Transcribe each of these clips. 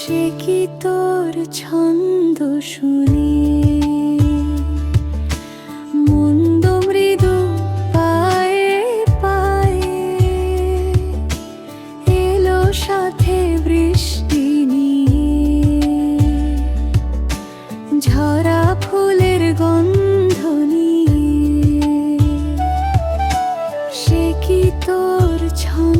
সে কি তোর ছন্দ শুনে? মন্দ মৃদু পায়ে পায়ে এলো সাথে বৃষ্টি ঝরা ফুলের গন্ধ নিয়ে। সে কি তোর ছন্দ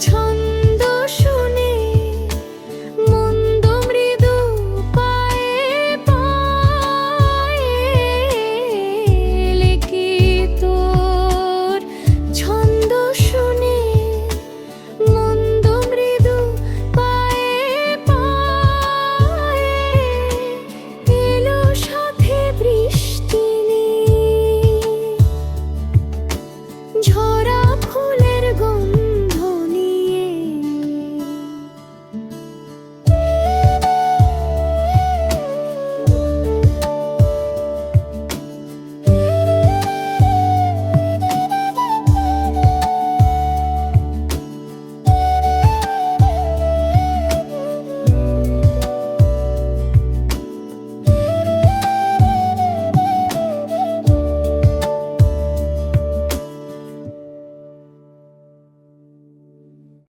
ছন্দ